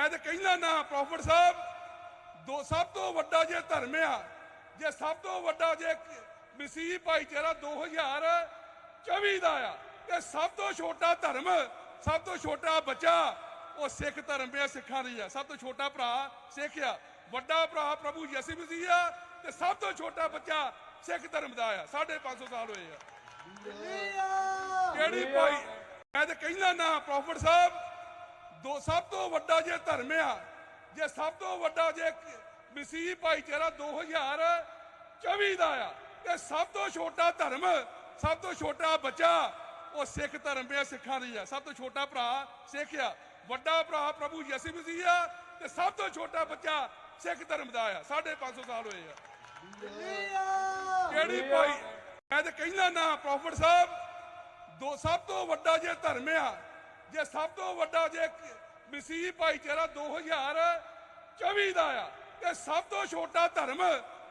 ਮੈਂ ਤੇ ਕਹਿੰਦਾ ਨਾ ਪ੍ਰੋਫਟ ਸਾਹਿਬ ਦੋ ਸਭ ਤੋਂ ਵੱਡਾ ਜੇ ਧਰਮ ਆ ਜੇ ਸਭ ਤੋਂ ਵੱਡਾ ਜੇ ਮਸੀਹ ਭਾਈਚਾਰਾ 2024 ਦਾ ਆ ਤੇ ਸਭ ਤੋਂ ਛੋਟਾ ਧਰਮ ਸਭ ਤੋਂ ਛੋਟਾ ਬੱਚਾ ਉਹ ਸਿੱਖ ਧਰਮ ਆ ਸਿੱਖਾਂ ਦੀ ਆ। ਸਭ ਤੋਂ ਛੋਟਾ ਭਰਾ ਸਿੱਖ ਆ ਵੱਡਾ ਭਰਾ ਪ੍ਰਭੂ ਯਿਸੂ ਮਸੀਹ ਆ ਤੇ ਸਭ ਤੋਂ ਛੋਟਾ ਬੱਚਾ ਸਿੱਖ ਧਰਮ ਦਾ ਆ। 550 ਸਾਲ ਹੋਏ ਆ। ਕਿਹੜੀ ਭਾਈ ਮੈਂ ਤੇ ਕਹਿੰਦਾ ਨਾ ਪ੍ਰੋਫਟ ਸਾਹਿਬ ਸਭ ਤੋਂ ਵੱਡਾ ਜੇ ਧਰਮ ਆ ਜੇ ਸਭ ਤੋਂ ਵੱਡਾ ਜੇ ਮਸੀਹ ਭਾਈਚਾਰਾ 2024 ਦਾ ਆ ਤੇ ਸਭ ਤੋਂ ਛੋਟਾ ਧਰਮ ਸਭ ਤੋਂ ਛੋਟਾ ਬੱਚਾ ਉਹ ਸਿੱਖ ਧਰਮ ਆ ਸਿੱਖਾਂ ਦੀ ਆ। ਸਭ ਤੋਂ ਛੋਟਾ ਭਰਾ ਸਿੱਖ ਆ। ਵੱਡਾ ਭਰਾ ਪ੍ਰਭੂ ਯਿਸੂ ਮਸੀਹ ਆ ਤੇ ਸਭ ਤੋਂ ਛੋਟਾ ਬੱਚਾ ਸਿੱਖ ਧਰਮ ਦਾ ਆ। 550 ਸਾਲ ਹੋਏ ਆ। ਕਿਹੜੀ ਭਾਈ ਮੈਂ ਤੇ ਕਹਿੰਦਾ ਨਾ ਪ੍ਰੋਫਟ ਸਾਹਿਬ ਦੋ ਸਭ ਤੋਂ ਵੱਡਾ ਜੇ ਧਰਮ ਆ ਜੇ ਸਭ ਤੋਂ ਵੱਡਾ ਜੇ ਮਸੀਹ ਭਾਈਚਾਰਾ 2024 ਦਾ ਆ। ਤੇ ਸਭ ਤੋਂ ਛੋਟਾ ਧਰਮ,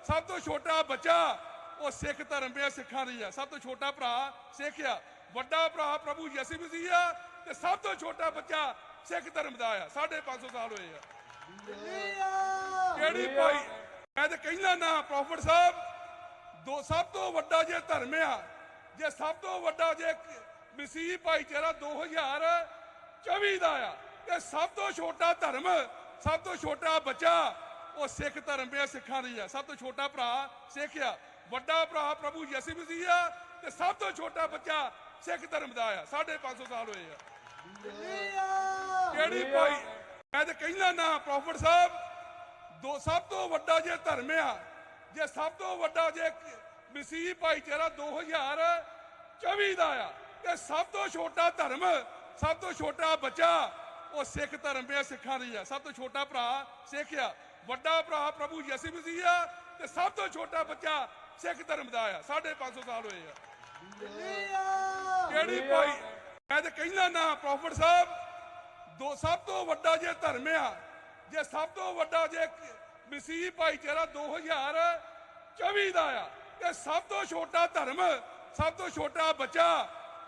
ਸਭ ਤੋਂ ਛੋਟਾ ਬੱਚਾ, ਉਹ ਸਿੱਖ ਧਰਮ ਪਿਆ ਸਿੱਖਾਂ ਦੀ ਆ। ਸਭ ਤੋਂ ਛੋਟਾ ਭਰਾ ਸਿੱਖ ਆ। ਵੱਡਾ ਭਰਾ ਪ੍ਰਭੂ ਯਿਸੂ ਮਸੀਹ ਆ ਤੇ ਸਭ ਤੋਂ ਛੋਟਾ ਬੱਚਾ ਸਿੱਖ ਧਰਮ ਦਾ ਆ। 550 ਸਾਲ ਹੋਏ ਆ। ਕਿਹੜੀ ਭਾਈ? ਮੈਂ ਤੇ ਕਹਿੰਦਾ ਨਾ ਪ੍ਰੋਫਟ ਸਾਹਿਬ, ਦੋ ਸਭ ਤੋਂ ਵੱਡਾ ਜੇ ਧਰਮ ਆ, ਜੇ ਸਭ ਤੋਂ ਵੱਡਾ ਜੇ ਮਸੀਹ ਭਾਈਚਾਰਾ 2024 ਦਾ ਆ। ਤੇ ਸਭ ਤੋਂ ਛੋਟਾ ਧਰਮ, ਸਭ ਤੋਂ ਛੋਟਾ ਬੱਚਾ, ਉਹ ਸਿੱਖ ਧਰਮ ਆ ਸਿੱਖਾਂ ਦੀ ਆ ਸਭ ਤੋਂ ਛੋਟਾ ਭਰਾ ਸਿੱਖ ਆ। ਵੱਡਾ ਭਰਾ ਪ੍ਰਭੂ ਯਿਸੂ ਮਸੀਹ ਆ ਤੇ ਸਭ ਤੋਂ ਛੋਟਾ ਬੱਚਾ ਸਿੱਖ ਧਰਮ ਦਾ ਆ। 550 ਸਾਲ ਹੋਏ ਆ। ਕਿਹੜੀ ਭਾਈ? ਮੈਂ ਤੇ ਕਹਿੰਦਾ ਨਾ, ਪ੍ਰੋਫਟ ਸਾਹਿਬ, ਦੋ ਸਭ ਤੋਂ ਵੱਡਾ ਜੇ ਧਰਮ ਆ, ਜੇ ਸਭ ਤੋਂ ਵੱਡਾ ਜੇ ਮਸੀਹ ਭਾਈਚਾਰਾ 2024 ਦਾ ਆ, ਤੇ ਸਭ ਤੋਂ ਛੋਟਾ ਧਰਮ, ਸਭ ਤੋਂ ਛੋਟਾ ਬੱਚਾ ਉਹ ਸਿੱਖ ਧਰਮ ਆ ਸਿੱਖਾਂ ਦੀ ਆ। ਸਭ ਤੋਂ ਛੋਟਾ ਭਰਾ ਸਿੱਖ ਆ। ਵੱਡਾ ਭਰਾ ਪ੍ਰਭੂ ਯਿਸੂ ਮਸੀਹ ਆ ਤੇ ਸਭ ਤੋਂ ਛੋਟਾ ਬੱਚਾ ਸਿੱਖ ਧਰਮ ਦਾ ਆ। 550 ਸਾਲ ਹੋਏ ਆ। ਕਿਹੜੀ ਭਾਈ? ਮੈਂ ਤੇ ਕਹਿੰਦਾ ਨਾ ਪ੍ਰੋਫਟ ਸਾਹਿਬ ਦੋ ਸਭ ਤੋਂ ਵੱਡਾ ਜੇ ਧਰਮ ਆ ਜੇ ਸਭ ਤੋਂ ਵੱਡਾ ਜੇ ਮਸੀਹ ਭਾਈਚਾਰਾ 2024 ਦਾ ਆ ਤੇ ਸਭ ਤੋਂ ਛੋਟਾ ਧਰਮ ਸਭ ਤੋਂ ਛੋਟਾ ਬੱਚਾ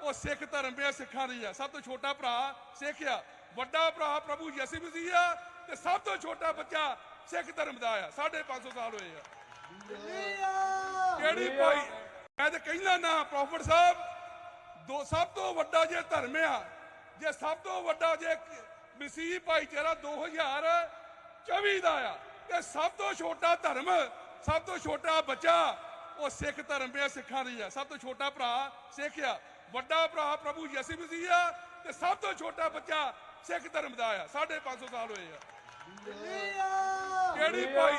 ਉਹ ਸਿੱਖ ਧਰਮ ਆ ਸਿੱਖਾਂ ਦੀ ਆ। ਸਭ ਤੋਂ ਛੋਟਾ ਭਰਾ ਸਿੱਖ ਆ। ਵੱਡਾ ਭਰਾ ਪ੍ਰਭੂ ਯਿਸੂ ਮਸੀਹ ਆ ਤੇ ਸਭ ਤੋਂ ਛੋਟਾ ਬੱਚਾ ਸਿੱਖ ਧਰਮ ਦਾ ਆ 550 ਸਾਲ ਹੋਏ ਆ। ਕਿਹੜੀ ਭਾਈ ਮੈਂ ਤੇ ਕਹਿੰਦਾ ਨਾ ਪ੍ਰੋਫਟ ਸਾਹਿਬ ਦੋ ਸਭ ਤੋਂ ਵੱਡਾ ਜੇ ਧਰਮ ਆ ਜੇ ਸਭ ਤੋਂ ਵੱਡਾ ਜੇ ਮਸੀਹ ਭਾਈਚਾਰਾ 2024 ਦਾ ਆ ਤੇ ਸਭ ਤੋਂ ਛੋਟਾ ਧਰਮ ਸਭ ਤੋਂ ਛੋਟਾ ਬੱਚਾ ਉਹ ਸਿੱਖ ਧਰਮ ਆ ਸਿੱਖਾਂ ਦੀ ਆ। ਸਭ ਤੋਂ ਛੋਟਾ ਭਰਾ ਸਿੱਖ ਆ ਵੱਡਾ ਭਰਾ ਪ੍ਰਭੂ ਯਿਸੂ ਮਸੀਹ ਆ ਤੇ ਸਭ ਤੋਂ ਛੋਟਾ ਬੱਚਾ ਸਿੱਖ ਧਰਮ ਦਾ ਆ 550 ਸਾਲ ਹੋਏ ਆ। ਕਿਹੜੀ ਭਾਈ